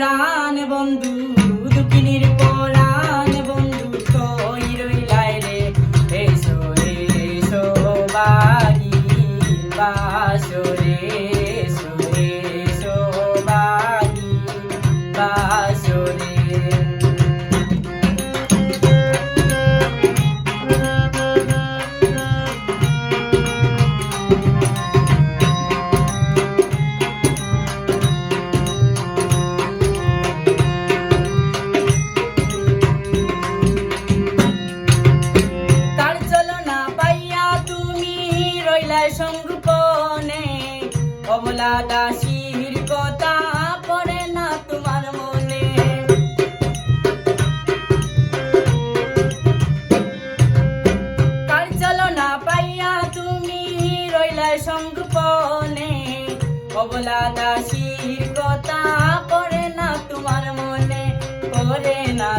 পরাণ বন্ধু। কমলা দাসির কথা পড়ে না তোমার মনে। কার চলো পাইয়া তুমি রইলায় সংগোপনে। কমলা দাসির কথা পড়ে না তোমার মনে। করে না